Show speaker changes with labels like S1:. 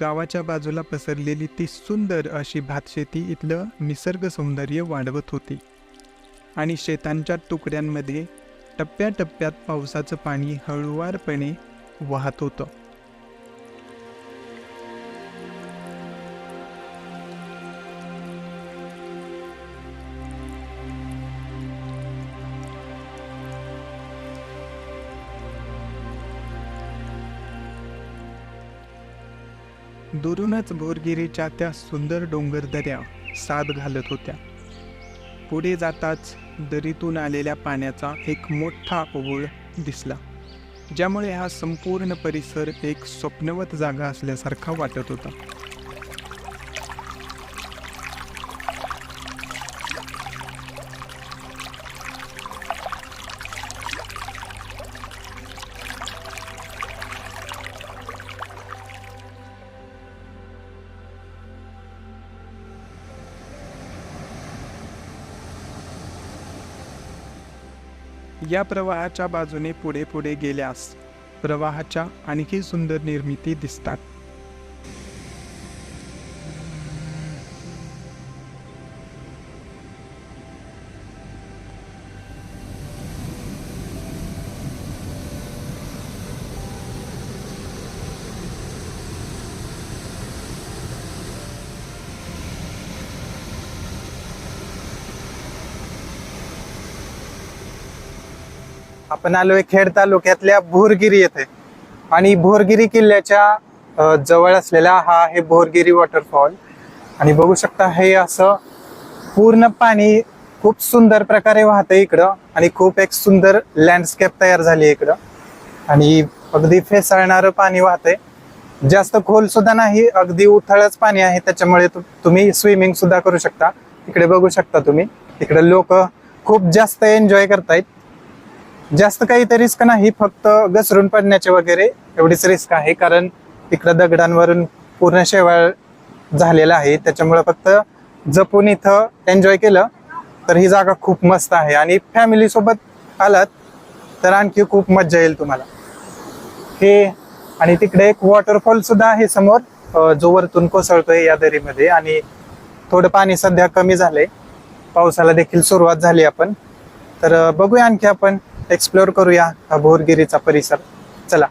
S1: गावाच्या बाजूला पसरलेली ती सुंदर अशी भातशेती इथलं निसर्ग सौंदर्य वाढवत होती. आणि शेतांच्या तुकड्यांमध्ये टप्प्याटप्प्यात पावसाचं पाणी हळुवारपणे वाहत होतं. दुरूनच भोरगिरीच्या त्या सुंदर डोंगर दऱ्या साद घालत होत्या. पुढे जाताच दरीतून आलेल्या पाण्याचा एक मोठा ओघळ दिसला ज्यामुळे हा संपूर्ण परिसर एक स्वप्नवत जागा असल्यासारखा वाटत होता. या प्रवाहाच्या बाजूने पुढे पुढे गेल्यास प्रवाहाच्या आणखी सुंदर निर्मिती दिसतात.
S2: आपण आलोय खेड तालुक्यातल्या भोरगिरी येथे. आणि भोरगिरी किल्ल्याच्या जवळ असलेला हा आहे भोरगिरी वॉटरफॉल आणि बघू शकता हे असं पूर्ण पाणी खूप सुंदर प्रकारे वाहतं इकडं आणि खूप एक सुंदर लँडस्केप तयार झाली आहे इकडं. आणि अगदी फेसाळणारं पाणी वाहतंय. जास्त खोल सुद्धा नाही अगदी उथळच पाणी आहे त्याच्यामुळे तु- तुम्ही स्विमिंग सुद्धा करू शकता. इकडे बघू शकता तुम्ही. इकडे लोक खूप जास्त एन्जॉय करतायत. जास्त काही तर रिस्क नाही फक्त घसरून पडण्याचे वगैरे एवढीच रिस्क आहे. कारण इकडं दगडांवरून पूर्ण शेवाळ झालेला आहे. त्याच्यामुळे फक्त जपून इथं एन्जॉय केलं तर ही जागा खूप मस्त आहे. आणि फॅमिली सोबत आलात तर आणखी खूप मजा येईल तुम्हाला. हे आणि तिकडे एक वॉटरफॉल सुद्धा आहे समोर जो वरतून कोसळतोय या दरीमध्ये. आणि थोडं पाणी सध्या कमी झालंय. पावसाला देखील सुरुवात झाली आपण. तर बघूया आणखी आपण एक्सप्लोअर करूया हा भोरगिरीचा परिसर. चला.